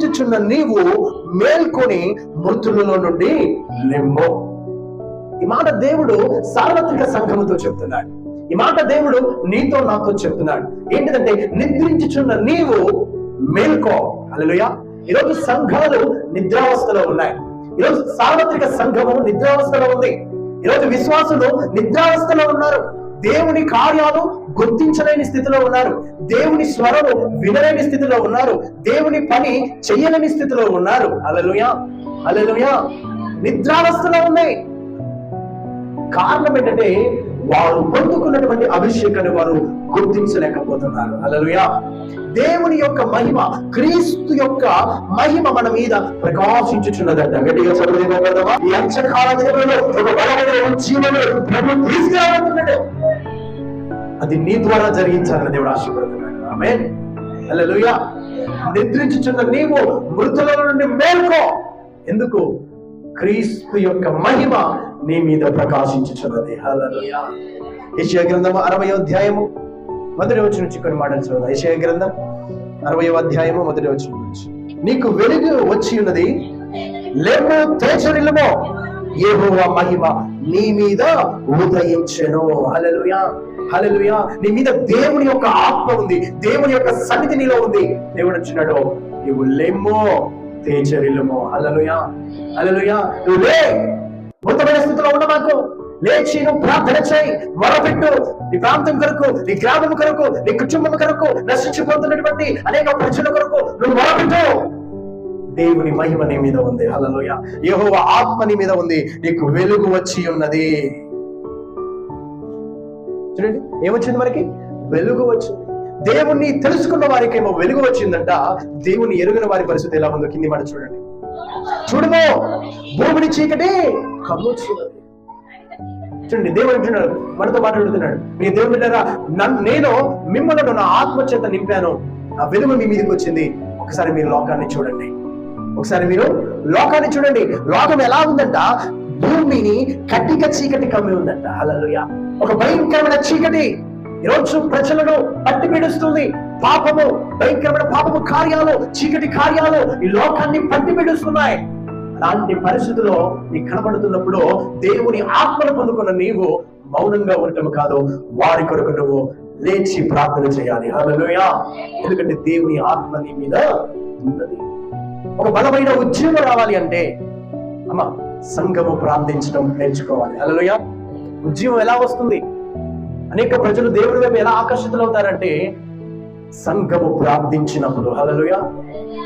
జీవించుచున్న నీవు మేల్కొని మృతులలో నుండి లెమ్మో ఈ మాట దేవుడు సార్వత్రిక సంఘముతో చెప్తున్నాడు. ఈ మాట దేవుడు నీతో నాతో చెప్తున్నాడు. ఏంటిదంటే నిద్రించుచున్న నీవు మేల్కో. హల్లెలూయా. ఈరోజు సంఘాలు నిద్రావస్థలో ఉన్నాయి. ఈరోజు సార్వత్రిక సంఘము నిద్రావస్థలో ఉంది. ఈరోజు విశ్వాసులు నిద్రావస్థలో ఉన్నారు. దేవుని కార్యాలు గుర్తించలేని స్థితిలో ఉన్నారు. దేవుని స్వరము వినలేని స్థితిలో ఉన్నారు. దేవుని పని చెయ్యలేని స్థితిలో ఉన్నారు. అలలుయా అలలుయా నిద్రావస్థలో ఉన్నాయి. కారణం ఏంటంటే వారు పొందుకున్నటువంటి అభిషేకాన్ని వారు గుర్తించలేకపోతున్నారు. అలలుయా దేవుని యొక్క మహిమ క్రీస్తు యొక్క మహిమ మన మీద ప్రకాశించుచున్నదంట. గట్టిగా చదువుకోగలమా ఈ అంచకాల దేవుడు ఒక బలమైన జీవన ప్రభు తీసుకురాబోతున్నాడు. అది నీ ద్వారా జరిగించాలని దేవుడు ఆశీర్వడుతున్నాడు ఆమె అల్లెలుయా నిద్రించుచున్న నీవు మృతుల నుండి మేల్కో. ఎందుకు? క్రీస్తు యొక్క మహిమ నీ మీద ప్రకాశించుచున్నది. హల్లెలూయా గ్రంథము అరవై అధ్యాయము మొదటి వచ్చి నుంచి కొన్ని మాటలు చదువు యెషయా గ్రంథం అరవై అధ్యాయము మొదటి వచ్చిన నుంచి. నీకు వెలుగు వచ్చి ఉన్నది. లేము తేజరిల్లమో. యెహోవా మహిమ నీ మీద ఉదయించెను. హల్లెలూయా హలలుయా నీ మీద దేవుని యొక్క ఆత్మ ఉంది. దేవుని యొక్క సన్నిధి నీలో ఉంది. దేవుడు వచ్చినాడు నువ్వు లేమ్మో తేజరిల్లమో. హలలుయా హలలుయా నువ్వు లే ఉన్నతమైన స్థితిలో ఉన్న మాకు. లేచి నువ్వు ప్రార్థన చేయి మొరపెట్టు. నీ ప్రాంతం కొరకు నీ గ్రామం కొరకు నీ కుటుంబం కొరకు నశించిపోతున్నటువంటి అనేక ప్రజల కొరకు నువ్వు మొరపెట్టు. దేవుని మహిమ నీ మీద ఉంది. హల్లెలూయ. యహోవ ఆత్మ నీ మీద ఉంది. నీకు వెలుగు వచ్చి ఉన్నది. చూడండి ఏమొచ్చింది మనకి? వెలుగు వచ్చింది. దేవుణ్ణి తెలుసుకున్న వారికి ఏమో వెలుగు వచ్చిందంట. దేవుని ఎరుగిన వారి పరిస్థితి ఎలా ఉందో కింది మాట చూడండి. చూడమో భూమిని చీకటి కమ్ముచున్నది. చూడండి దేవుడు అంటున్నాడు మనతో మాట్లాడుతున్నాడు. మీ దేవుడు నేను మిమ్మల్ని నా ఆత్మ చేత నింపాను. నా వెలుగు మీ మీదకి వచ్చింది. ఒకసారి మీరు లోకాన్ని చూడండి. ఒకసారి మీరు లోకాన్ని చూడండి. లోకం ఎలా ఉందంట? భూమిని కట్టిక చీకటి కమ్మి ఉందంట. అలలుయ ఒక భయంకరమైన చీకటి ఈరోజు ప్రజలను పట్టి పీడిస్తుంది. పాపము భయంకరమైన పాపము కార్యాలు చీకటి కార్యాలు ఈ లోకాన్ని పట్టి పీడిస్తున్నాయి. అలాంటి పరిస్థితుల్లో నీ కనబడుతున్నప్పుడు దేవుని ఆత్మను పొందుకున్న నీవు మౌనంగా ఉండటం కాదు. వారి కొరకు నువ్వు లేచి ప్రార్థన చేయాలి. హల్లెలూయా. ఎందుకంటే దేవుని ఆత్మ నీ మీద ఉన్నది. ఒక బలమైన ఉద్యమం రావాలి అంటే అమ్మ సంఘము ప్రార్థించడం నేర్చుకోవాలి. అలలోయ ఉద్యమం ఎలా వస్తుంది? అనేక ప్రజలు దేవుడి వైపు ఎలా ఆకర్షితులవుతారంటే సంఘము ప్రార్థించినప్పుడు. హలలుయ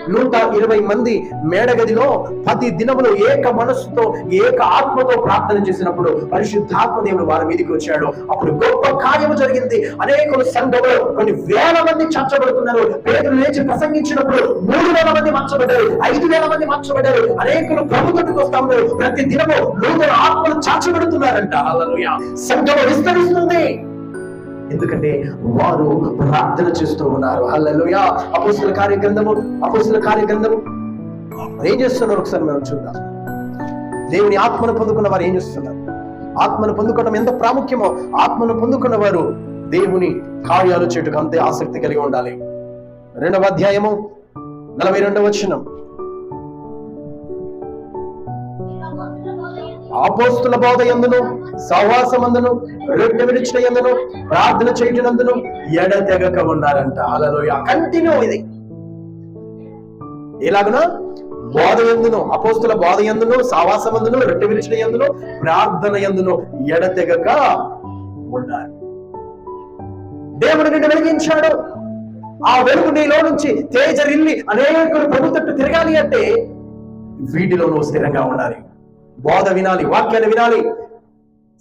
నూట ఇరవై మంది మేడగదిలో ప్రతి దినములో ఏక మనస్సుతో ఏక ఆత్మతో ప్రార్థన చేసినప్పుడు పరిశుద్ధాత్మ దేవుడు వారి మీదకి వచ్చాడు. అప్పుడు గొప్ప కార్యము జరిగింది. అనేకులు సంఘము కొన్ని వేల మంది చర్చబడుతున్నారు పేదలు లేచి ప్రసంగించినప్పుడు మూడు వేల మంది మార్చబడ్డారు. ఐదు వేల మంది మార్చబడ్డారు. అనేకులు ప్రభుత్వకు వస్తా ప్రతి దినము నూతన ఆత్మలు చాచబడుతున్నారంట. హల్లెలూయా. సంఘము విస్తరిస్తుంది. ఎందుకంటే వారు ప్రార్థన చేస్తూ ఉన్నారు. అల్లలోయా అపోస్తుల కార్యగ్రంథము అపోస్తుల కార్యగ్రంథము. ఏం చేస్తున్నారు? ఒకసారి మనం చూద్దాం. దేవుని ఆత్మను పొందుకున్న వారు ఏం చేస్తున్నారు? ఆత్మను పొందుకోవడం ఎంత ప్రాముఖ్యమో ఆత్మను పొందుకున్న వారు దేవుని కార్యాలు చేటుకు అంతే ఆసక్తి కలిగి ఉండాలి. రెండవ అధ్యాయము నలభై రెండవ వచనం. ఆపోస్తుల బోధ ఎందును? సహవాసమందును? రొట్టె విడిచిన ఎందును? ప్రార్థన చేయటనందును? ఎడతెగక ఉన్నారంట అలలో కంటిన్యూ ఇది. ఎలాగునా? బోధ ఎందును? అపోస్తుల బోధ ఎందును? సావాసమందును రొట్టె విరిచిన ఎందును? ప్రార్థన ఎందును? ఎడతెగక ఉన్నారు దేవుడు నిన్ను వెలిగించాడు. ఆ వెలుగు నీలో నుంచి తేజరిల్లి అనేకులు ప్రభుత్వం తిరగాలి అంటే వీటిలో నువ్వు స్థిరంగా ఉండాలి. బోధ వినాలి వాక్యాన్ని వినాలి.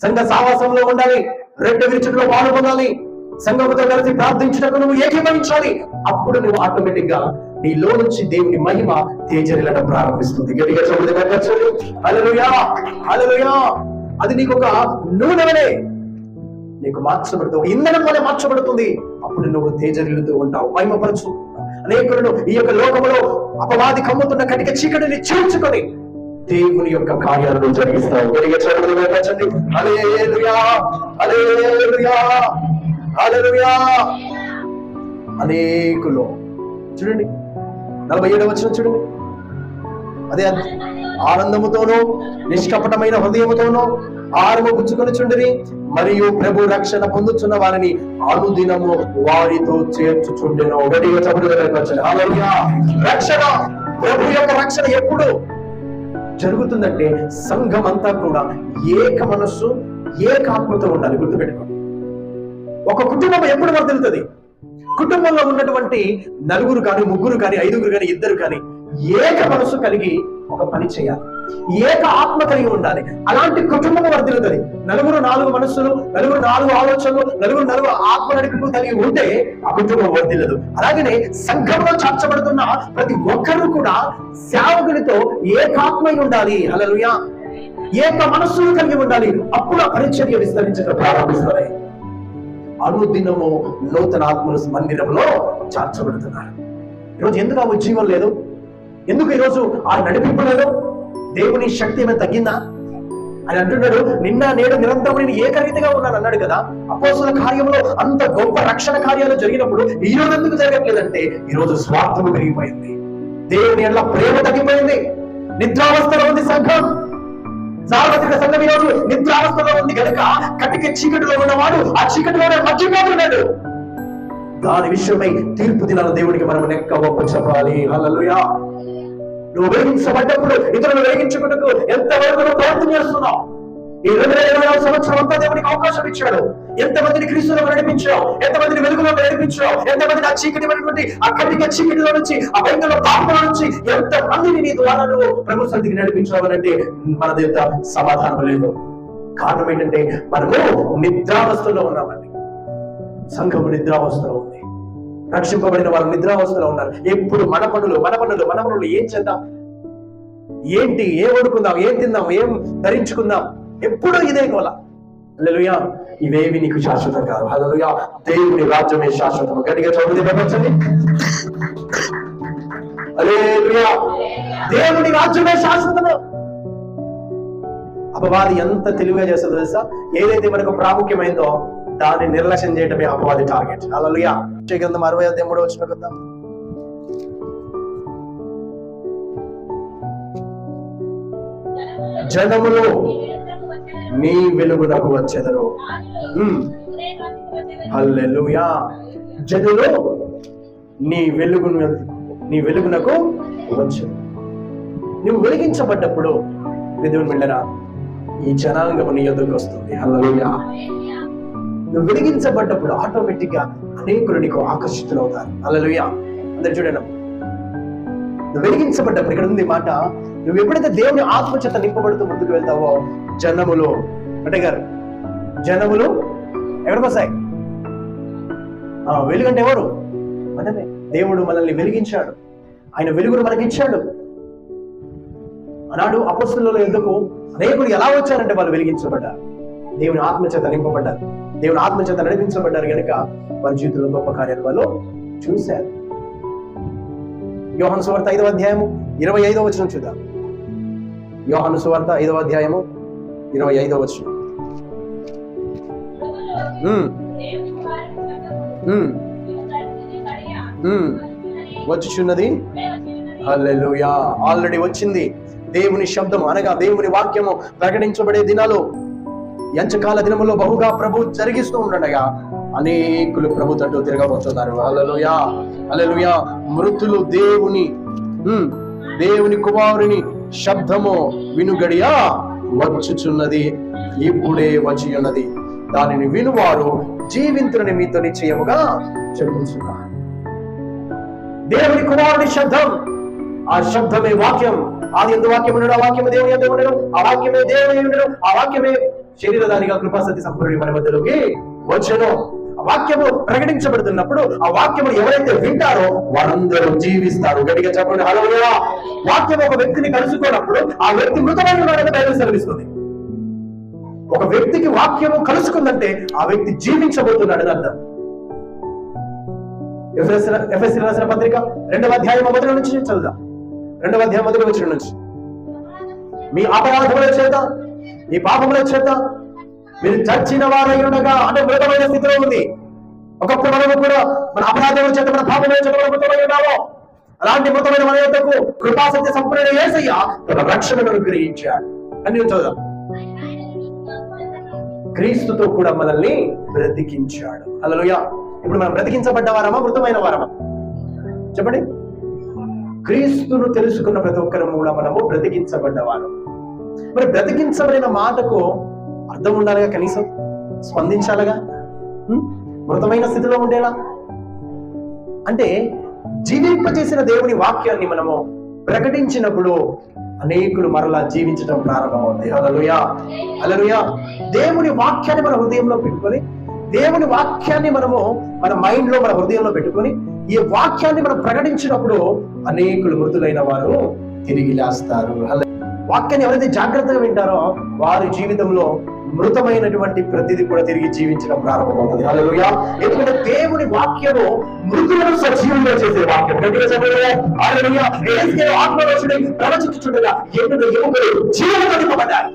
సంఘ సావాసంలో ఉండాలి రెడ్డ విరుచులో పొందాలి. సంఘముతో కలిసి ప్రార్థించడానికి నువ్వు ఏకీభవించాలి. అప్పుడు నువ్వు ఆటోమేటిక్గా నీలో నుంచి దేవుని మహిమ తేజరిల్లడం ప్రారంభిస్తుంది. గట్టిగా చూడదు అది నీకు ఒక నూనె నీకు మార్చబడుతుంది ఇంధనం వలె మార్చబడుతుంది. అప్పుడు నువ్వు తేజరిల్లుతూ ఉంటావు మహిమపరచు. అనేకులను ఈ యొక్క లోకములో అపవాది కమ్ముతున్న కటిక చీకటిని చేర్చుకొని దేవుని యొక్క కార్యాలను జరిగిస్తావు. హల్లెలూయా హల్లెలూయా అనేకులు. చూడండి. నలభై ఏడవ వచ్చిన చూడండి. అదే. ఆనందముతోనూ నిష్కపటమైన హృదయముతోనూ ఆరము పుచ్చుకొని చుండిరి మరియు ప్రభు రక్షణ పొందుచున్న వారిని అనుదినము వారితో చేర్చుచుండెను. రక్షణ. ప్రభు యొక్క రక్షణ ఎప్పుడు? జరుగుతుందంటే సంఘం అంతా కూడా ఏక మనస్సు ఏకాత్మతో ఉండాలి. గుర్తుపెట్టుకోండి ఒక కుటుంబం ఎప్పుడు వర్దిల్తుంది కుటుంబంలో ఉన్నటువంటి నలుగురు కానీ ముగ్గురు కానీ ఐదుగురు కానీ ఇద్దరు కానీ ఏక మనసు కలిగి ఒక పని చేయాలి. ఏక ఆత్మ కలిగి ఉండాలి. అలాంటి కుటుంబం వర్ధిల్లుతుంది. నలుగురు నాలుగు మనస్సులు నలుగురు నాలుగు ఆలోచనలు నలుగురు నలుగురు ఆత్మ నడిపింపు కలిగి ఉంటే ఆ కుటుంబం వర్ధిల్లదు. అలాగనే సంఘంలో చర్చబడుతున్న ప్రతి ఒక్కరు కూడా సేవకునితో ఏకాత్మై ఉండాలి. హల్లెలూయా. ఏక మనస్సును కలిగి ఉండాలి. అప్పుడు ఆ పరిచర్య విస్తరించడం ప్రారంభిస్తుంది అనుదినము నూతన ఆత్మలు మందిరంలో చార్చబడుతున్నారు. ఈరోజు ఎందుకు ఆ ఉజ్జీవం లేదు? ఎందుకు ఈరోజు ఆ నడిపింపు లేదు? దేవుని శక్తి ఏమైనా తగ్గిందా? అని అంటున్నాడు నిన్న నేడు నిరంతరం నేను ఏకరీతిగా ఉన్నాను అన్నాడు కదా. అపోసుల కార్యంలో అంత గొప్ప రక్షణ కార్యాలు జరిగినప్పుడు ఈ రోజు ఎందుకు జరగట్లేదంటే ఈ రోజు స్వార్థము పెరిగిపోయింది. దేవుని ఎట్లా ప్రేమ తగ్గిపోయింది. నిద్రావస్థలో ఉంది సంఘం. సార్వత్రిక సంఘం ఈ రోజు నిద్రావస్థలో ఉంది కనుక కటిక చీకటిలో ఉన్నవాడు ఆ చీకటిలోనే మర్చిపోతున్నాడు. దాని విషయమై తీర్పు దినాల దేవుడికి మనం నెక్క ఒప్ప చెప్పాలి. హల్లెలూయా. నువ్వు వేగించబడ్డప్పుడు ఇతరులు వేగించుకుంటూ ఎంతవరకు నువ్వు ప్రయత్నం చేస్తున్నావు? ఈ రెండు వేల ఇరవై నాలుగు సంవత్సరం అంతా దేవునికి అవకాశం ఇచ్చాడు. ఎంతమందిని క్రీస్తులో నడిపించావు? ఎంతమందిని వెలుగులో నడిపించావు ఎంతమందిని ఆ చీకటి పడినటువంటి అక్కడికి చీకటిలో నుంచి ఆ భయంకర పాపంలో నుంచి ఎంత మందిని నీ ద్వారా నువ్వు ప్రభు సన్నిధికి నడిపించావనంటే మన దేవత సమాధానం లేదు. కారణం ఏంటంటే మనము నిద్రావస్థలో ఉన్నామండి. సంఘము నిద్రావస్థలో ఉంది. రక్షింపబడిన వారు నిద్రావస్థలో ఉన్నారు. ఎప్పుడు మన పనులు మన పనులు మన పనులు ఏం చేద్దాం? ఏంటి ఏం వండుకుందాం ఏం తిందాం ఏం ధరించుకుందాం? ఎప్పుడూ ఇదే గోల. హల్లెలూయా. ఇవేవి నీకు శాశ్వతం కాదు. హల్లెలూయా. దేవుని రాజ్యమే శాశ్వతం గట్టిగా చదువుతే ప్రపంచండి హల్లెలూయా. దేవుని రాజ్యమే శాశ్వతము. అపవాది ఎంత తెలివిగా చేస్తుందో తెలుసా? ఏదైతే మనకు ప్రాముఖ్యమైందో దాన్ని నిర్లక్ష్యం చేయటమే అపవాది టార్గెట్. హల్లెలూయా. గ్రంథం అరవై అధ్యాయం మూడో వచ్చిన కదా జనములు నీ వెలుగునకు వచ్చేదరు. ఉమ్. జనులు నీ వెలుగును నీ వెలుగునకు వచ్చు నువ్వు వెలిగించబడ్డప్పుడు విధువుని వెళ్ళరా ఈ జనాంగము నీ ఎదురుకు వస్తుంది నువ్వు వెలిగించబడ్డప్పుడు ఆటోమేటిక్గా అనేకులు నీకు ఆకర్షితులు అవుతారు అలలుయ అందరు చూడండి. నువ్వు వెలిగించబడ్డప్పుడు ఇక్కడ ఉంది మాట నువ్వు ఎప్పుడైతే దేవుని ఆత్మచేత నింపబడుతూ ముందుకు వెళ్తావో జనములు అంటే గారు జనములు ఎక్కడ వస్తాయి? ఆ, వెలుగంటే ఎవరు? మనమే. దేవుడు మనల్ని వెలిగించాడు. ఆయన వెలుగును మనకిచ్చాడు ఆనాడు అపస్తులలో ఎందుకు అనేకులు ఎలా వచ్చారంటే వాళ్ళు వెలిగించబడ్డారు. దేవుని ఆత్మచేత నింపబడ్డారు. దేవుని ఆత్మ చేత నడిపించబడ్డారు కనుక వారి జీవితంలో గొప్ప కార్యాలు వాళ్ళు చూశారు. యోహాను సువార్త ఐదవ అధ్యాయము ఇరవై ఐదవ వచనం చూద్దాం. యోహాను సువార్త ఐదవ అధ్యాయము ఇరవై ఐదవ వచనం. ఉమ్, ఉమ్, వచ్చుచున్నది? హల్లెలూయా. ఆల్రెడీ వచ్చింది. దేవుని శబ్దం అనగా దేవుని వాక్యము ప్రకటించబడే దినాలు ఎంచకాల దినములో బహుగా ప్రభు జరిగిస్తూ ఉండగా అనేకులు ప్రభు తట్టు తిరగబోతున్నారు. అలలుయా అలలుయా మృతులు దేవుని దేవుని కుమారుని శబ్దము వినుగడియా వచ్చుచున్నది ఇప్పుడే వచ్చి ఉన్నది దానిని వినువారు జీవింతుని మీతో నిశ్చయముగా చెప్పుచున్నారు. దేవుని కుమారుని శబ్దం ఆ శబ్దమే వాక్యం. ఆది ఎందు వాక్యం ఉండడు ఆ వాక్యమే దేవుని ఎందు ఉండడు ఆ వాక్యమే దేవుని ఉండడు ఆ వాక్యమే శరీరధారిగా కృపాసతి సంపూర్ణి మన మధ్యలోకి వచ్చను. వాక్యము ప్రకటించబడుతున్నప్పుడు ఆ వాక్యము ఎవరైతే వింటారో వారందరూ జీవిస్తారు. గట్టిగా చెప్పండి హలో వాక్యం ఒక వ్యక్తిని కలుసుకున్నప్పుడు ఆ వ్యక్తి మృతమైన వాడని బయలు సెలవిస్తుంది. ఒక వ్యక్తికి వాక్యము కలుసుకుందంటే ఆ వ్యక్తి జీవించబోతున్నాడని అర్థం. ఎఫ్ఎస్సి రాసిన పత్రిక రెండవ అధ్యాయం మొదటి నుంచి చదువుదాం. రెండవ అధ్యాయం మొదటి వచ్చిన నుంచి. మీ అపరాధముల చేత ఈ పాపముల చేత మీరు చచ్చిన వారై ఉండగా అంటే మృతమైన స్థితిలో ఉంది. ఒకప్పుడు మనము కూడా మన అపరాధముల చేత మన పాపముల చేత మనం మృతమై ఉన్నాము. అలాంటి మృతమైన మన యొక్కకు కృపాసత్య సంపూర్ణ ఏసయ్య తన రక్షణను అనుగ్రహించాడు. అని చదువు క్రీస్తుతో కూడా మనల్ని బ్రతికించాడు. హల్లెలూయ. ఇప్పుడు మనం బ్రతికించబడ్డ వారమా మృతమైన వారమా? చెప్పండి. క్రీస్తును తెలుసుకున్న ప్రతి ఒక్కరు కూడా మనము బ్రతికించబడ్డ వారం మరి బ్రతికించబడిన మాటకు అర్థం ఉండాలిగా కనీసం? స్పందించాలగా? మృతమైన స్థితిలో ఉండేలా? అంటే జీవింపచేసిన దేవుని వాక్యాన్ని మనము ప్రకటించినప్పుడు అనేకులు మరలా జీవించడం ప్రారంభమవుతాయి. అలలుయా అలలుయా దేవుని వాక్యాన్ని మన హృదయంలో పెట్టుకొని దేవుని వాక్యాన్ని మనము మన మైండ్లో మన హృదయంలో పెట్టుకొని ఈ వాక్యాన్ని మనం ప్రకటించినప్పుడు అనేకులు మృతులైన వారు తిరిగి లేస్తారు. వాక్యాన్ని ఎవరైతే జాగ్రత్తగా వింటారో వారి జీవితంలో మృతమైనటువంటి ప్రతిదీ కూడా తిరిగి జీవించడం ప్రారంభమవుతుంది. హల్లెలూయా ఎందుకంటే దేవుని వాక్యము మృతులను సజీవంగా చేసే వాక్యం. గట్టిగా చెప్పగలరా? హల్లెలూయా యేసుకే ప్రవచించుచుండగా ఎన్నుడు ఎముకలు జీవము నింపబడ్డాయి.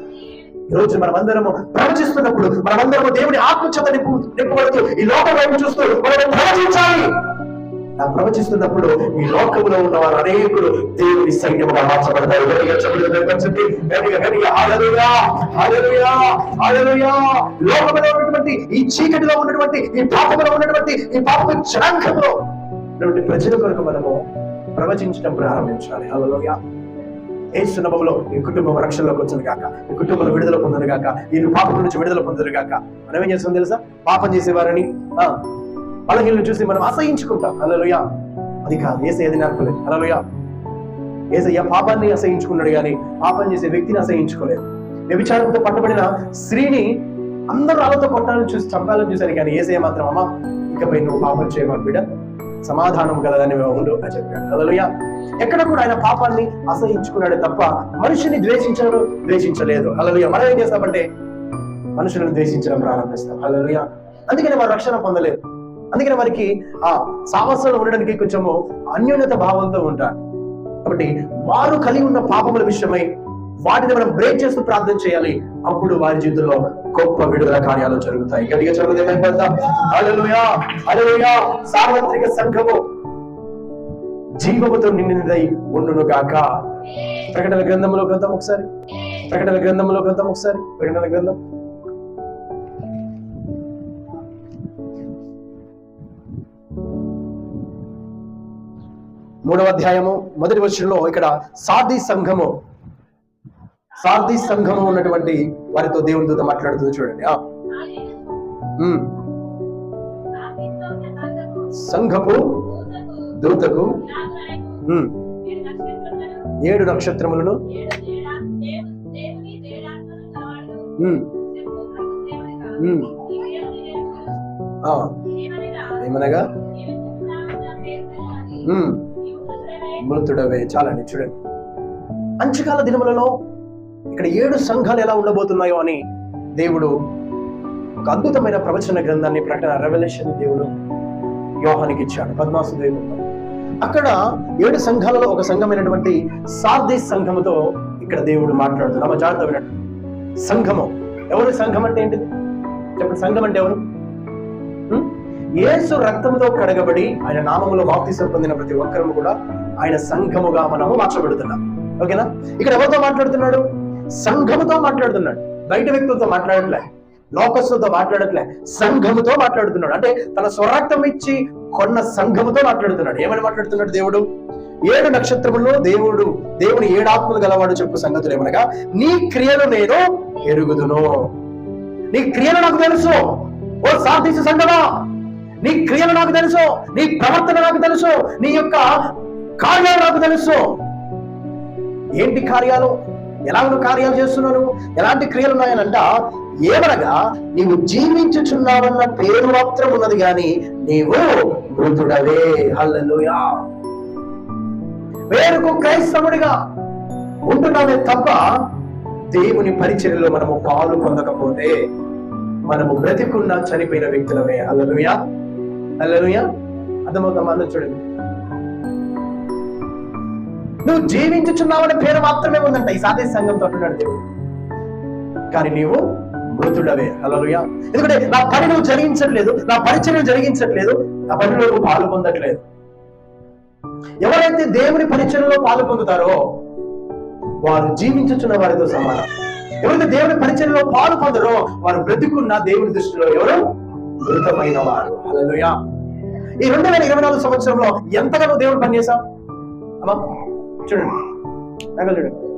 ఈ రోజు మనమందరము ప్రవచిస్తున్నప్పుడు మనమందరము దేవుని ఆత్మచేత నింపు నింపబడుతూ ఈ లోకం వైపు చూస్తూ మనం ప్రవచించాలి. ఆ ప్రవచిస్తున్నప్పుడు ఈ లోకంలో ఉన్న వారు అనేకులు దేవుని సైన్యముగా మార్చబడతారు. లోకంలో ఉన్నటువంటి ఈ చీకటిలో ఉన్నటువంటి ఈ పాపంలో ఉన్నటువంటి ఈ పాప జనాంగంలో ఉన్నటువంటి ప్రజల కొరకు మనము ప్రవచించడం ప్రారంభించాలి. హల్లెలూయా. ఏ సులభంలో ఈ కుటుంబం రక్షణలోకి వచ్చింది కాక ఈ కుటుంబంలో విడుదల పొందరు కాక ఈ పాపం నుంచి విడుదల పొందరు కాక మనం ఏం చేస్తాం తెలుసా? పాపం చేసేవారని? బలహీనలు చూసి మనం అసహించుకుంటాం. అలలుయ అది కాదు ఏసై అది నడపలేదు. అలలుయా ఏసయ్య పాపాన్ని అసహించుకున్నాడు కానీ పాపం చేసే వ్యక్తిని అసహించుకోలేదు. వ్యభిచారంతో పట్టబడిన స్త్రీని అందరూ రాళ్ళతో కొట్టాలని చూసి చంపాలని చూశారు కానీ ఏసయ్య మాత్రం అమ్మా ఇకపై నువ్వు పాపం చేయమాకు బిడ్డ. సమాధానం కలదని ఉండు అని చెప్పాడు. అలలుయా ఎక్కడ కూడా ఆయన పాపాన్ని అసహించుకున్నాడు తప్ప మనిషిని ద్వేషించడం ద్వేషించలేదు. అలలుయ మనం ఏం చేస్తామంటే మనుషులను ద్వేషించడం ప్రారంభిస్తాం. అలలుయ అందుకని వారు రక్షణ పొందలేదు. అందుకని వారికి ఆ సాహసంలో ఉండడానికి కొంచెము అన్యోన్యత భావంతో ఉంటారు. కాబట్టి వారు కలిగి ఉన్న పాపముల విషయమై వాటిని మనం బ్రేక్ చేస్తూ ప్రార్థన చేయాలి. అప్పుడు వారి జీవితంలో గొప్ప విడుదల కార్యాలు జరుగుతాయి. గట్టిగా చదువుతా సార్వత్రిక సంఘము జీవముతో నిండినదై ఉండును గాక. ప్రకటన గ్రంథంలో గ్రంథం ఒకసారి. ప్రకటన గ్రంథంలో గ్రంథం ఒకసారి. ప్రకటన గ్రంథం. మూడవ అధ్యాయము మొదటి వచ్చంలో ఇక్కడ సాధి సంఘము సాధి సంఘము ఉన్నటువంటి వారితో దేవుని దూత మాట్లాడుతుంది చూడండి సంఘపు దూతకు ఏడు నక్షత్రములను ఆ, ఏమనగా? మృతుడవే చాలని చూడండి. అంచుకాల దినములలో ఇక్కడ ఏడు సంఘాలు ఎలా ఉండబోతున్నాయో అని దేవుడు ఒక అద్భుతమైన ప్రవచన గ్రంథాన్ని ప్రకటన రెవల్యూషన్ దేవుడు యోహానికి ఇచ్చాడు పద్మాసు దేవుడు. అక్కడ ఏడు సంఘాలలో ఒక సంఘమైనటువంటి సార్థి సంఘముతో ఇక్కడ దేవుడు మాట్లాడుతున్నాడు. జాగ్రత్త వినండి. సంఘము. ఎవరు సంఘం అంటే ఏంటిది? చెప్పండి సంఘం అంటే ఎవరు? యేసు రక్తంతో కడగబడి ఆయన నామములో బాప్తిసం పొందిన ప్రతి ఒక్కరము కూడా ఆయన సంఘముగా మనము మార్చబడుతున్నాం. ఓకేనా? ఇక్కడ ఎవరితో మాట్లాడుతున్నాడు? సంఘముతో మాట్లాడుతున్నాడు. బయట వ్యక్తులతో మాట్లాడట్లే. లోకస్తులతో మాట్లాడట్లే. సంఘముతో మాట్లాడుతున్నాడు. అంటే తన స్వరక్తం ఇచ్చి కొన్న సంఘముతో మాట్లాడుతున్నాడు. ఏమని మాట్లాడుతున్నాడు దేవుడు? ఏడు నక్షత్రముల్లో దేవుడు దేవుని ఏడు ఆత్మలు గలవాడు చెప్పు సంగతులు ఏమనగా నీ క్రియలు నేను ఎరుగుదును. నీ క్రియలు నాకు తెలుసు. ఓ సాధించు సంగమా నీ క్రియలు నాకు తెలుసు నీ ప్రవర్తన నాకు తెలుసు నీ యొక్క కార్యాలు నాకు తెలుసు. ఏంటి కార్యాలు? ఎలా నువ్వు కార్యాలు చేస్తున్నావు నువ్వు? ఎలాంటి క్రియలు ఉన్నాయనంట ఏమనగా నీవు జీవించుచున్నావన్న పేరు మాత్రం ఉన్నది గాని నీవు మృతుడవే. హల్లెలూయా. పేరుకు క్రైస్తవుడిగా ఉంటున్నామే తప్ప దేవుని పరిచర్యలో మనము పాలు పొందకపోతే మనము బ్రతికున్న చనిపోయిన వ్యక్తులమే. అల్లలుయా అల్లలుయా అర్థమవుతా అందరూ చూడండి. నువ్వు జీవించుచున్నావనే పేరు మాత్రమే ఉందంట. ఈ సాధి సంఘంతో అంటున్నాడు దేవుడు. కానీ నీవు మృతుడవే. అలలుయా ఎందుకంటే నా పని నువ్వు జరిగించట్లేదు నా పరిచయం జరిగించట్లేదు నా పనిలో నువ్వు పాలు పొందట్లేదు. ఎవరైతే దేవుని పరిచయంలో పాలు పొందుతారో వారు జీవించుచున్న వారితో సమానం. ఎవరైతే దేవుని పరిచయంలో పాలు పొందరో వారు బ్రతికున్న దేవుని దృష్టిలో ఎవరు? మృతమైన వారు. హల్లెలూయా. ఈ రెండు వేల ఇరవై నాలుగు సంవత్సరంలో ఎంతగానో దేవుడు పనిచేశాం? అమ్మా చూడండి. చూడండి.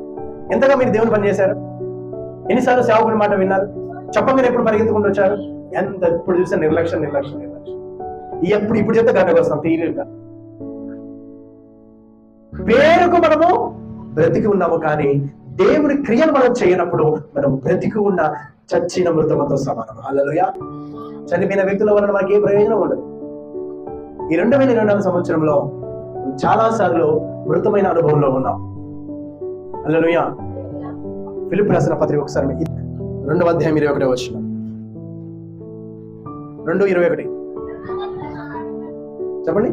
ఎంతగా మీరు దేవుని పనిచేశారు? ఎన్నిసార్లు సేవకుడి మాట విన్నారు? చెప్పగానే ఎప్పుడు పరిగెత్తుకుంటూ వచ్చారు? ఎంత ఇప్పుడు చూసే నిర్లక్ష్యం నిర్లక్ష్యం నిర్లక్ష్యం. ఎప్పుడు ఇప్పుడు చెప్తే గంటకు వస్తాం తీరుగా పేరుకు మనము బ్రతికి ఉన్నాము కానీ దేవుని క్రియలు మనం చేయనప్పుడు మనం బ్రతికి ఉన్న చచ్చిన మృతమతో సమానం. అలలుయా చనిపోయిన వ్యక్తుల వలన మనకి ఏ ప్రయోజనం ఉండదు. ఈ రెండు వేల ఇరవై నాలుగు సంవత్సరంలో చాలా సార్లు మృతమైన అనుభవంలో ఉన్నాం. అల్లలుయా ఫిలిప్ రాసిన పత్రిక ఒకసారి రెండు రెండవ అధ్యాయం ఇరవై ఒకటి వచ్చిన రెండు ఇరవై ఒకటి. చెప్పండి.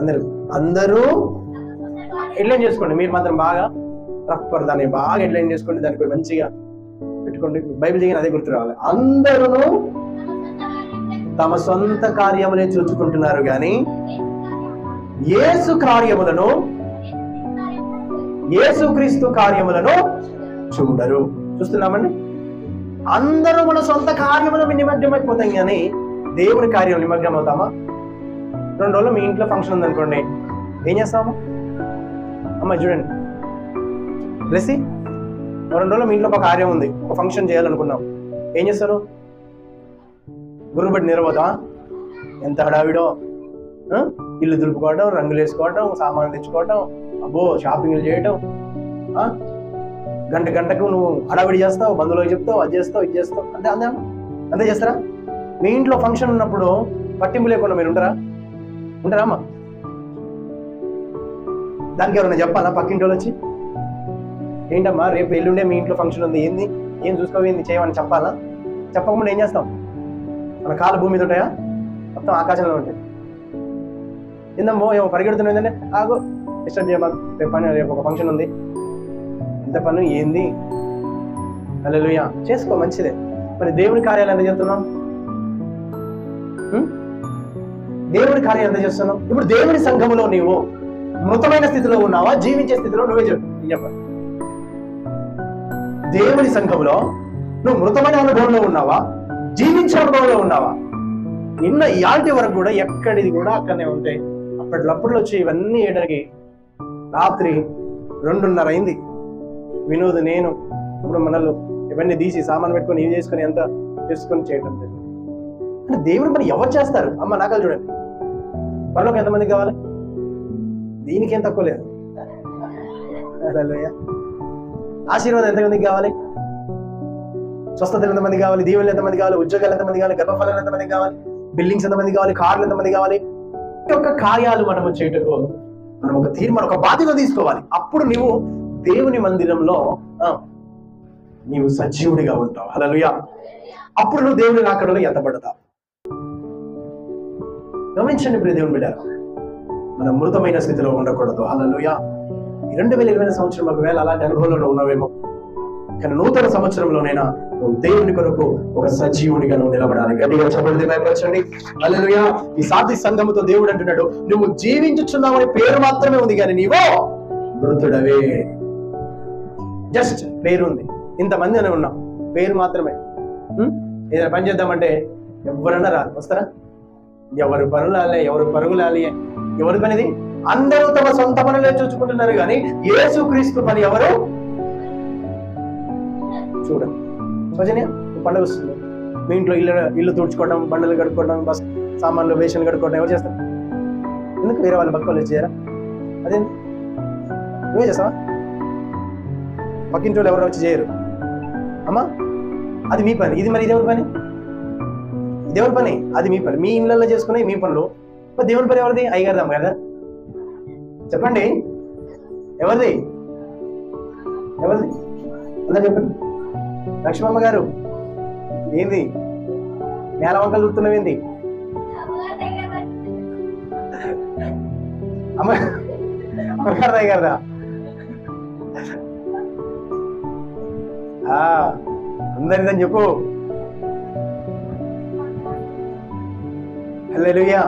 అందరూ అందరూ హెడ్లైన్ చేసుకోండి. మీరు మాత్రం బాగా రఫ్పర్ దాన్ని బాగా హెడ్లైన్ చేసుకోండి. దానికి మంచిగా పెట్టుకోండి. బైబిల్ దిగిన అదే గుర్తు రావాలి అందరూ తమ సొంత కార్యములే చూచుకుంటున్నారు కానీ యేసు కార్యములను యేసుక్రీస్తు కార్యములను చూడరు. చూస్తున్నామండి? అందరూ మన సొంత కార్యములు నిమగ్నమైపోతాం కానీ దేవుని కార్యం నిమగ్నం అవుతామా రెండు రోజులు మీ ఇంట్లో ఫంక్షన్ ఉందనుకోండి. ఏం చేస్తాము? అమ్మ చూడండి. రెసి? రెండు రోజులు మీ ఇంట్లో ఒక కార్యం ఉంది. ఒక ఫంక్షన్ చేయాలనుకున్నాం. ఏం చేస్తారు? గురుబడి నిరవదా ఎంత హడావిడో. ఇల్లు దులుపుకోవటం రంగులు వేసుకోవటం సామాన్లు తెచ్చుకోవటం అబ్బో షాపింగ్లు చేయటం. గంట గంటకు నువ్వు హడావిడి చేస్తావు బంధువులకు చెప్తావు అది చేస్తావు ఇది చేస్తావు. అంతే అంతే అంతే. చేస్తారా? మీ ఇంట్లో ఫంక్షన్ ఉన్నప్పుడు పట్టింపు లేకుండా మీరు ఉంటారా? ఉంటారా అమ్మా? దానికి ఎవరైనా చెప్పాలా పక్కింటి వాళ్ళు వచ్చి? ఏంటమ్మా రేపు ఎల్లుండే మీ ఇంట్లో ఫంక్షన్ ఉంది ఏంది? ఏం చూసుకోవేంది చేయమని చెప్పాలా? చెప్పకుండా ఏం చేస్తాం? మన కాలు భూమి మీద ఉంటాయా? మొత్తం ఆకాశంలో ఉంటాయి. ఏందమ్మో ఏమో పరిగెడుతున్నాం ఏంటంటే ఆగు. డిస్టర్బ్ చేయమా రేపు పని రేపు ఒక ఫంక్షన్ ఉంది. ఎంత పని ఏంది? అల్లెలుయా చేసుకో మంచిదే. మరి దేవుని కార్యాలు ఎంత చేస్తున్నాం దేవుడి కార్యం ఎంత చేస్తున్నావు? ఇప్పుడు దేవుడి సంఘములో నీవు మృతమైన స్థితిలో ఉన్నావా? జీవించే స్థితిలో నువ్వే చెప్పు నేను దేవుని సంఘంలో నువ్వు మృతమైన అనుభవంలో ఉన్నావా? జీవించే అనుభవంలో ఉన్నావా? నిన్న ఇయాల్టి వరకు కూడా ఎక్కడిది కూడా అక్కడనే ఉంటాయి అప్పటిలప్పుడు వచ్చి ఇవన్నీ ఏడరికి రాత్రి రెండున్నర అయింది వినోద్ నేను ఇప్పుడు మనలు ఇవన్నీ తీసి సామాన్ పెట్టుకొని ఇవి చేసుకొని ఎంత చేసుకొని చేయటం అంటే దేవుడు మరి ఎవరు చేస్తారు? అమ్మ నాకలు చూడండి. పనిలోకి ఎంతమంది కావాలి? దీనికి ఏం తక్కువ లేదు. హల్లెలూయా. ఆశీర్వాదం ఎంతమందికి కావాలి? స్వస్థతలు ఎంతమంది కావాలి? దీవెనలు ఎంతమంది కావాలి? ఉద్యోగాలు ఎంతమంది కావాలి? గర్భఫలాలు ఎంతమంది కావాలి? బిల్డింగ్స్ ఎంతమంది కావాలి? కార్లు ఎంతమంది కావాలి? ప్రతి యొక్క కార్యాలు మనము చేయటకు మనం ఒక తీర్మానం ఒక బాధ్యత తీసుకోవాలి. అప్పుడు నువ్వు దేవుని మందిరంలో ఆ, నీవు సజీవుడిగా ఉంటావు. హల్లెలూయా. అప్పుడు నువ్వు దేవుని రాకడలో ఎత్తబడతావు. గమనించండి ప్రియ దేవుని బిడ్డ మనం మృతమైన స్థితిలో ఉండకూడదు. హల్లెలూయా. రెండు వేల ఇరవై సంవత్సరం ఒకవేళ అలాంటి అనుభవంలో ఉన్నావేమో. కానీ నూతన సంవత్సరంలోనైనా నువ్వు దేవుని కొరకు ఒక సజీవునిగా నువ్వు నిలబడాలి. గట్టిగా చెప్పండి భయపరచండి. అల్లెలుయా ఈ సాధి సంఘముతో దేవుడు అంటున్నాడు నువ్వు జీవించుచున్నావని పేరు మాత్రమే ఉంది కానీ నీవో మృతుడవే. జస్ట్ పేరు ఉంది. ఇంతమంది అని ఉన్నాం. పేరు మాత్రమే. Hmm? ఏదైనా పని చేద్దామంటే ఎవరన్నా రాదు వస్తారా? ఎవరు పనులాలే ఎవరు పరుగులాలి ఎవరి పనిది అందరూ తమ సొంత పనులే చూసుకుంటున్నారు కానీ యేసు క్రీస్తు పని ఎవరు? చూడండి. సౌజన్య పండుగ వస్తుంది. మీ ఇంట్లో ఇల్లు ఇల్లు తుడుచుకోవడం బండలు కడుక్కోవడం బస్ సామాన్లు వేషన్లు కడుక్కోవడం ఎవరు చేస్తారు? ఎందుకు వేరే వాళ్ళ పక్క వాళ్ళు చేయరా అదే నువ్వే చేస్తావా? పక్కింటి వాళ్ళు ఎవరు వచ్చి చేయరు. అమ్మా అది మీ పని. ఇది మరి ఇది ఎవరి పని? ఇదేవరి పని? అది మీ పని. మీ ఇళ్ళల్లో చేసుకునే మీ పనులు. దేవుని పేరు ఎవరిది? అయ్యగారిదమ్మ కదా చెప్పండి. ఎవరిది? ఎవరిది? అందరు చెప్పండి. లక్ష్మమ్మ గారు ఏంది? నేల వంకలు చూస్తున్నావు ఏంది? అమ్మ అమ్మగారు అయ్యగారదా? అందరిదని చెప్పు. హల్లెలూయా.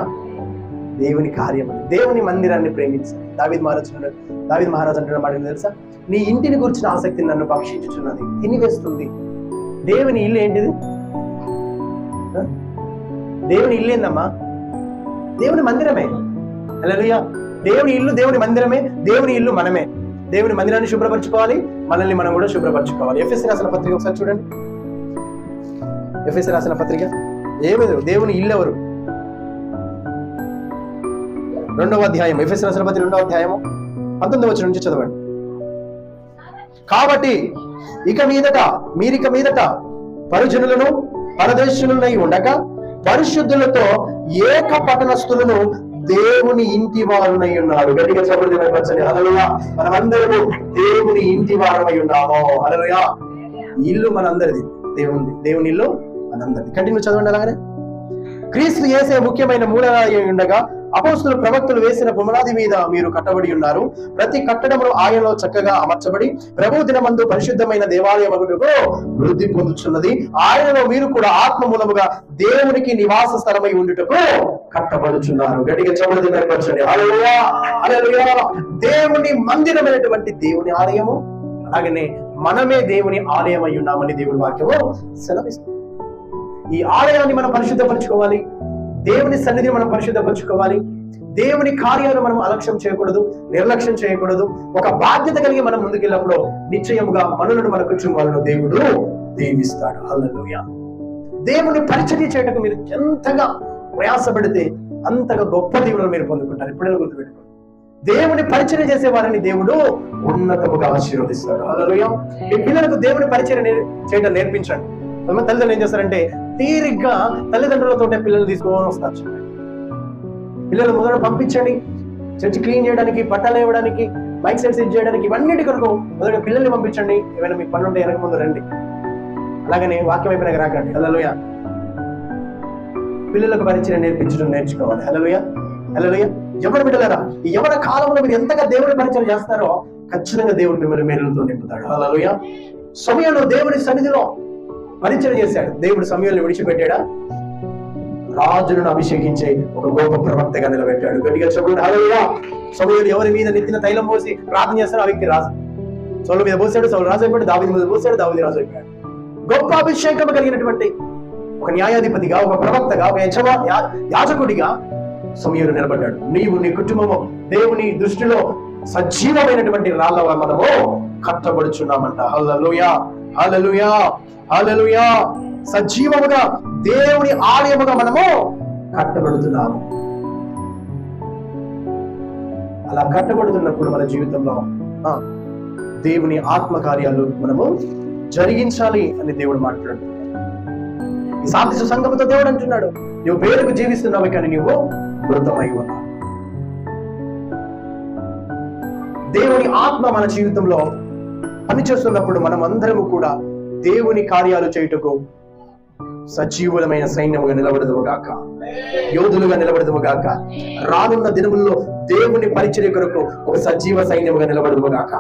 దేవుని కార్యం దేవుని మందిరాన్ని ప్రేమించాలి దావిద్ మహారాజ్ దావిద్ మహారాజ్ అంటున్న మాట తెలుసా? నీ ఇంటిని గురించిన ఆసక్తి నన్ను భక్షించుచున్నది. తినివేస్తుంది దేవుని ఇల్లు ఏంటిది? దేవుని ఇల్లు ఏందమ్మా? దేవుని మందిరమే. అలా దేవుని ఇల్లు దేవుని మందిరమే. దేవుని ఇల్లు మనమే. దేవుని మందిరాన్ని శుభ్రపరచుకోవాలి. మనల్ని మనం కూడా శుభ్రపరచుకోవాలి. ఎఫ్ఎస్ రాసిన పత్రిక ఒకసారి చూడండి. ఎఫ్ఎస్ రాసిన పత్రిక. ఏమదు దేవుని ఇల్లు ఎవరు? రెండవ అధ్యాయం ఎఫ్ఎస్ రాసిన పత్రిక రెండవ అధ్యాయము పంతొమ్మిది వచ్చిన నుంచి చదవండి. కాబట్టి ఇక మీదట మీరిక మీదట పరిజనులను పరదేశులనై ఉండక పరిశుద్ధులతో ఏక పట్టణస్థులను దేవుని ఇంటి వారునై ఉన్నారు గట్టిగా చెప్పండి అలలుగా మనమందరము దేవుని ఇంటి వారమై ఉన్నాము. అలలుగా ఇల్లు మనందరిది. దేవుని దేవుని ఇల్లు మనందరిది. కంటిన్యూ చదవండి అలాగనే. క్రీస్తు చేసే ముఖ్యమైన మూలరాయి ఉండగా అపోస్తులు ప్రవక్తలు వేసిన బొమ్మలాది మీద మీరు కట్టబడి ఉన్నారు. ప్రతి కట్టడమును ఆయనలో చక్కగా అమర్చబడి ప్రభు దినమందు పరిశుద్ధమైన దేవాలయములకు వృద్ధి పొందుచున్నది. ఆయనలో మీరు కూడా ఆత్మ మూలముగా దేవునికి నివాస స్థలమై ఉండుటకు కట్టబడుచున్నారు. గట్టిగా చెబుతుంది కనపరచండి దేవుని మందిరమైనటువంటి దేవుని ఆలయము అలాగనే మనమే దేవుని ఆలయం అయి ఉన్నామని దేవుని వాక్యము సెలవిస్తుంది. ఈ ఆలయాన్ని మనం పరిశుద్ధపరచుకోవాలి. దేవుని సన్నిధిని మనం పరిశుద్ధపరచుకోవాలి. దేవుని కార్యాలు మనం అలక్ష్యం చేయకూడదు నిర్లక్ష్యం చేయకూడదు. ఒక బాధ్యత కలిగి మనం ముందుకెళ్ళినప్పుడు నిశ్చయముగా మనులను మన కుటుంబాలను దేవుడు దీవిస్తాడు. అల్లలోయ దేవుని పరిచర్య చేయటకు మీరు ఎంతగా ప్రయాసపడితే అంతగా గొప్ప దేవుడు మీరు పొందుకుంటారు. ఇప్పుడే గుర్తుపెట్టుకోండి. దేవుని పరిచయం చేసే వారిని దేవుడు ఉన్నతముగా ఆశీర్వదిస్తాడు. హల్లెలూయా. మీ పిల్లలకు దేవుని పరిచయం చేయడం నేర్పించండి. కొంతమంది తల్లిదండ్రులు ఏం చేస్తారంటే తీరిగ్గా తల్లిదండ్రులతో పిల్లలు తీసుకోవాలని వస్తారు. పిల్లలు మొదట పంపించండి. చర్చి క్లీన్ చేయడానికి పట్టాలు ఇవ్వడానికి బైక్ సెట్ చేయడానికి ఇవన్నిటి కొరకు మొదట పిల్లల్ని పంపించండి. ఏమైనా మీకు పనులు ఉంటే వెనక ముందు రండి. అలాగనే వాక్యం అయిపోయినాక రాకండి హలోయ పిల్లలకు పరిచయం నేర్పించడం నేర్చుకోవాలి. హలోయ హలోయ ఎవరు బిడ్డలరా? ఎవరి కాలంలో మీరు ఎంతగా దేవుడి పరిచయం చేస్తారో ఖచ్చితంగా దేవుడు మిమ్మల్ని మేలుతో నింపుతాడు. హలోయ సమయంలో దేవుని సన్నిధిలో పరిచయం చేశాడు. దేవుడు సమయంలో విడిచిపెట్టాడా? రాజులను అభిషేకించే ఒక గొప్ప ప్రవక్తగా నిలబెట్టాడు. గట్టిగా చెప్పండి. సమయంలో ఎవరి మీద నెత్తిన తైలం పోసి ప్రార్థన చేస్తారో ఆ వ్యక్తి రాజు. సౌలు మీద పోసాడు సౌలు రాజు అయిపోయాడు దావిది మీద పోసాడు దావిది రాజు అయిపోయాడు. గొప్ప అభిషేకం కలిగినటువంటి ఒక న్యాయాధిపతిగా ఒక ప్రవక్తగా ఒక యజమ యాజకుడిగా సమయంలో నిలబడ్డాడు. నీవు నీ కుటుంబము దేవుని దృష్టిలో సజీవమైనటువంటి రాళ్ళ మనము కట్టబడుచున్నామంట. హల్లలోయా! హల్లెలూయా హల్లెలూయా. సజీవముగా దేవుని ఆలయముగా మనము కట్టబడుతున్నాము. అలా కట్టబడుతున్నప్పుడు మన జీవితంలో దేవుని ఆత్మ కార్యాలు మనము జరిగించాలి అని దేవుడు మాట్లాడుతున్నాడు. ఈ సాధించ సంఘముతో దేవుడు అంటున్నాడు నువ్వు పేరుకు జీవిస్తున్నావు కానీ నువ్వు మృతమై ఉన్నావు. దేవుని ఆత్మ మన జీవితంలో పనిచేస్తున్నప్పుడు మనం అందరము కూడా దేవుని కార్యాలు చేయుటకు సజీవులమైన సైన్యముగా నిలబడదుము గాక యోధులుగా నిలబడదుము గాక రానున్న దినముల్లో దేవుని పరిచర్య కొరకు ఒక సజీవ సైన్యముగా నిలబడదుము గాక